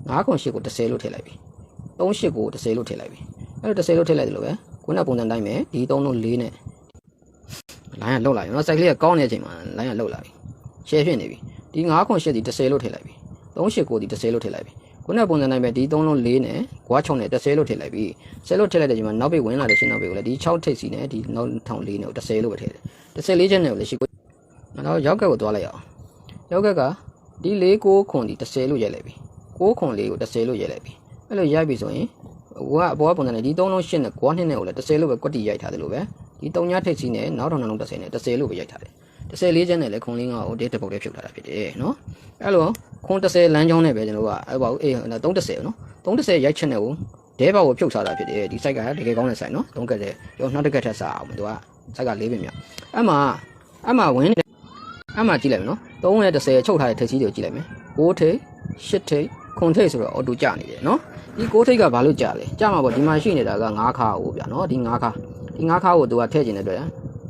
9ခွန်8ကို30လို့ထည့်လိုက်ပြီ။3 8ကို30လို့ထည့်လိုက်ပြီ။အဲ့လို30လို့ထည့်လိုက်တယ်လို့ပဲခုနပုံစံတိုင်းပဲဒီ3လုံး4နဲ့ လိုင်းကလောက်လာပြီနော်စိုက်ကလေးကကောင်းနေတဲ့အချိန်မှာလိုင်းကလောက်လာပြီ။ share ဖြစ်နေပြီ။ဒီ9ခွန်8ဒီ30လို့ထည့်လိုက်ပြီ။3 8ကိုဒီ30လို့ထည့်လိုက်ပြီ။ခုနပုံစံတိုင်းပဲဒီ3လုံး4နဲ့ကွာ6နဲ့30လို့ထည့်လိုက်ပြီ10လို့ထည့်လိုက်တဲ့ချိန်မှာနောက်ပိတ်ဝင်လာတဲ့ရှင်းနောက်ပိတ်ကိုလည်းဒီ6ထိပ်စီနဲ့ဒီနောက်ထောင်4နဲ့30လို့ပဲထည့်တယ်30လေးချက်နဲ့ကိုလည်းရှိကိုနောက်ရောက်ကက်ကိုသွားလိုက်အောင်ရောက်ကက်ကဒီ4 6ခွန်ဒီ30လို့ရိုက်လိုက်ပြီ6ခွန်4ကို30လို့ရိုက်လိုက်ပြီအဲ့လိုရိုက်ပြီဆိုရင် ဟိုကအပေါ်ကပုံစံနဲ့ဒီ3လုံး8နဲ့ကွာ2နဲ့ကိုလည်း30လို့ပဲကွက်တီရိုက်ထားတယ်လို့ပဲဒီ3ညထိပ်စီနဲ့နောက်ထောင်နှလုံး30နဲ့30လို့ပဲရိုက်ထားတယ်30လေးချက်နဲ့လည်းခွန်လေးငါ့ကိုဒေတာပုတ်လေးဖြုတ်ထားတာဖြစ်တယ်နော်အဲ့လိုခွန်30လမ်းကြောင်းနဲ့ပဲကျွန်တော်ကအဲ့ပါဘူးအေး30နော်30ရိုက်ချက်နဲ့ကိုဒဲဘောက်ကိုဖြုတ်ထားတာဖြစ်တယ်ဒီ site ကတကယ်ကောင်းတဲ့ site နော်သုံးကက်တဲ့ရောနောက်တစ်ကက်ထက်စားအောင်သူက site က၄ပင်မြောက်အဲ့မှာအဲ့မှာဝင်အဲ့မှာကြည့်လိုက်မယ်နော်3နဲ့30ချုပ်ထားတဲ့ထိပ်စီးတွေကိုကြည့်လိုက်မယ်6ထိပ်8ထိပ် ခွန်ထိပ်ဆိုတော့အော်တိုကြနေတယ်နော်ဒီ6ထိပ်ကဘာလို့ကြလဲကြမှာပေါ့ဒီမှာရှိနေတာက9ခါဟိုဗျာနော်ဒီ9ခါဒီ9ခါကိုသူကထည့်ခြင်းတဲ့အတွက်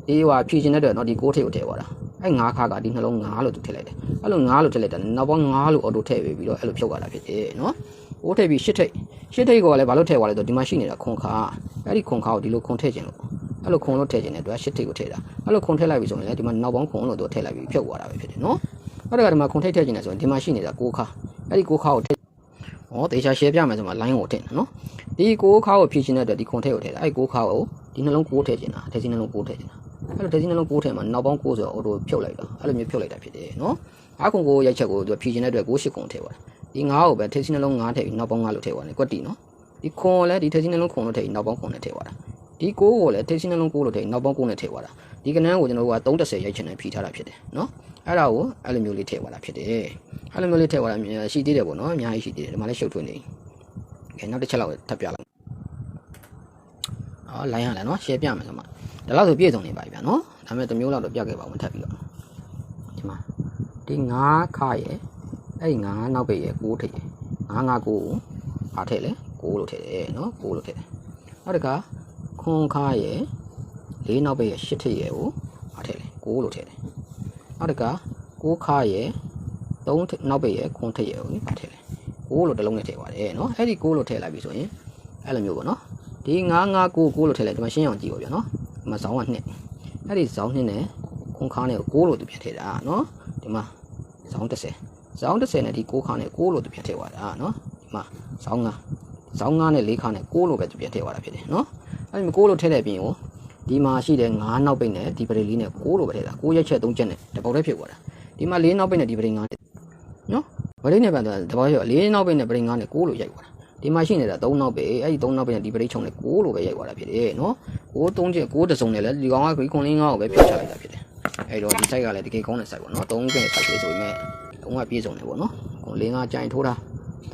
ဒီဟိုဖြည့်ခြင်းတဲ့အတွက်နော်ဒီ6ထိပ်ကိုထည့်သွားတာအဲ့9ခါကဒီနှလုံး9လို့သူထည့်လိုက်တယ်အဲ့လို9လို့ထည့်လိုက်တာနောက်ပေါင်း9လို့အော်တိုထည့်ပြီးတော့အဲ့လိုဖြုတ်ရတာဖြစ်တယ်နော်ိုးထည့်ပြီးရှစ်ထိတ်ရှစ်ထိတ်ကိုလည်းဘာလို့ထည့်သွားလဲဆိုဒီမှာရှိနေတာခွန်ခါအဲ့ဒီခွန်ခါကိုဒီလိုခွန်ထည့်ခြင်းလို့အဲ့လိုခွန်လို့ထည့်ခြင်းနဲ့သူကရှစ်ထိပ်ကိုထည့်တာအဲ့လိုခွန်ထည့်လိုက်ပြီဆိုရင်လည်းဒီမှာနောက်ပေါင်းခွန်လို့သူထည့်လိုက်ပြီးဖြုတ်သွားတာပဲဖြစ်တယ်နော်အဲ့ဒါကဒီမှာခွန်ထိပ်ထည့်ခြင်းနဲ့ဆိုရင်ဒီမှာရှိနေတာ6ခါ အဲ့ဒီ6ခါကိုထည့်ဩတေချာ share ပြမယ်ဆိုမှ line ကိုထည့်နော်ဒီ6ခါကိုဖြည့်ခြင်းတဲ့အတွက်ဒီခွန်ထိပ်ကိုထည့်တာအဲ့ဒီ6ခါကိုဒီနှလုံး6ထည့်ခြင်းတာထည့်ခြင်းနှလုံး6ထည့်ခြင်းတာအဲ့လိုထည့်ခြင်းနှလုံး6ထည့်မှာနောက်ပေါင်း6ဆိုတော့ auto ဖြုတ်လိုက်တာအဲ့လိုမျိုးဖြုတ်လိုက်တာဖြစ်တယ်နော်အားခွန်ကိုရိုက်ချက်ကိုသူဖြည့်ခြင်းတဲ့အတွက်6 8ခွန်ထည့်သွားတယ်ဒီ9ကိုပဲထည့်ခြင်းနှလုံး9ထည့်ပြီးနောက်ပေါင်း9လို့ထည့်သွားတယ်ကွက်တီနော်ဒီခွန်ကိုလည်းဒီထည့်ခြင်းနှလုံးခွန်လို့ထည့်ပြီးနောက်ပေါင်းခွန်နဲ့ထည့်သွားတာ ဒီကိုကိုလည်းထိတ်စင်းနှလုံးကိုလို့ထိတ်နောက်ပေါင်းကိုနဲ့ထည့်သွားတာဒီကနန်းကိုကျွန်တော်တို့က330ရိုက်ချင်တယ်ဖြီထားတာဖြစ်တယ်နော်အဲ့ဒါကိုအဲ့လိုမျိုးလေးထည့်သွားတာဖြစ်တယ်အဲ့လိုမျိုးလေးထည့်သွားတာရှိသေးတယ်ပေါ့နော်အများကြီးရှိသေးတယ်ဒီမှာလည်းရှုပ်ထွေးနေကဲနောက်တစ်ချက်လောက်ထပ်ပြလိုက်အော်လိုင်းရလဲနော် share ပြမယ်ဆိုမှဒါလောက်ဆိုပြည့်စုံနေပါပြီဗျာနော်ဒါပေမဲ့တစ်မျိုးလောက်တော့ပြခဲ့ပါဦးထပ်ပြီးတော့ဒီမှာဒီ9ခါရဲ့အဲ့ဒီ9နောက်ပိတ်ရဲ့6ထိတ်ရဲ့9 9 9ကိုအားထည့်လဲ6လို့ထည့်တယ်နော်6လို့ထည့်တယ်နောက်တစ်ခါ ခွန်ခါရဲ့လေးနောက်ဘက်ရဲ့ရှစ်ထစ်ရဲ့ကိုအားထည့်လေကိုလို့ထည့်တယ်နောက်တစ်ခါကိုခါရဲ့သုံးထစ်နောက်ဘက်ရဲ့ခွန်ထစ်ရဲ့ကိုအားထည့်လေကိုလို့တစ်လုံးနဲ့ထည့်ပါတယ်နော်အဲ့ဒီကိုလို့ထည့်လိုက်ပြီဆိုရင်အဲ့လိုမျိုးပေါ့နော်ဒီ9 9 9ကိုလို့ထည့်လိုက်ဒီမှာရှင်းအောင်ကြည့်ပါဗျာနော်ဒီမှာဇောင်းကနှစ်အဲ့ဒီဇောင်းနှစ်နဲ့ခွန်ခါနဲ့ကိုလို့သူပြန်ထည့်တာနော်ဒီမှာဇောင်း30ဇောင်း30နဲ့ဒီကိုခါနဲ့ကိုလို့သူပြန်ထည့်သွားတာနော်ဒီမှာဇောင်း9ဇောင်း9နဲ့၄ခါနဲ့ကိုလို့ပဲသူပြန်ထည့်သွားတာဖြစ်တယ်နော် အဲ့ဒီကိုလို့ထည့်တဲ့ပြင်ကိုဒီမှာရှိတဲ့9နောက်ပိတ်နဲ့ဒီပရိလေးနဲ့6လို့ပဲထည့်တာ6ရက်ချက်3ချက်နဲ့တပေါက်တည်းဖြစ်သွားတာဒီမှာ4နောက်ပိတ်နဲ့ဒီပရိ9နဲ့နော်ပရိနဲ့ပန်သွားတပေါက်ရော4နောက်ပိတ်နဲ့ပရိ9နဲ့6လို့ရိုက်သွားတာဒီမှာရှိနေတာ3နောက်ပိတ်အဲ့ဒီ3နောက်ပိတ်နဲ့ဒီပရိချုံနဲ့6လို့ပဲရိုက်သွားတာဖြစ်တယ်နော်6 3ချက်6တစုံနဲ့လည်းဒီကောင်ကခွန်လင်း9ကိုပဲဖြတ်ချလိုက်တာဖြစ်တယ်အဲ့တော့ဒီ site ကလည်းတကယ်ကောင်းတဲ့ site ပေါ့နော်3ကဲ site လေးဆိုပေမဲ့3ကပြည့်စုံတယ်ပေါ့နော်ခွန်လင်း9ကြိုင်ထိုးတာ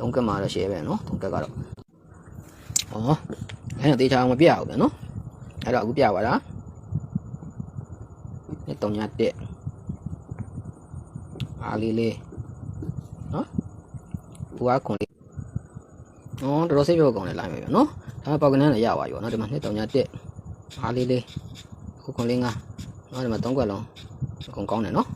3ကက်မှာတော့ share ပဲနော်3ကက်ကတော့ဩ အဲ့တော့တေချာအောင်မပြအောင်ပဲနော်အဲ့တော့အခုပြပါတာ3ညတက်အားလေးလေးနော်ဘူအားခွန်လေးနော်တော်တော်စိတ်ပြောကောင်းတယ်လိုင်းပဲနော်ဒါပေမဲ့ပေါက်ကနန်းလည်းရပါပြီနော်ဒီမှာ2 3ညတက်အားလေးလေးခွန်လေးငါနော်ဒီမှာ3ကွက်လုံးအကုန်ကောင်းတယ်နော်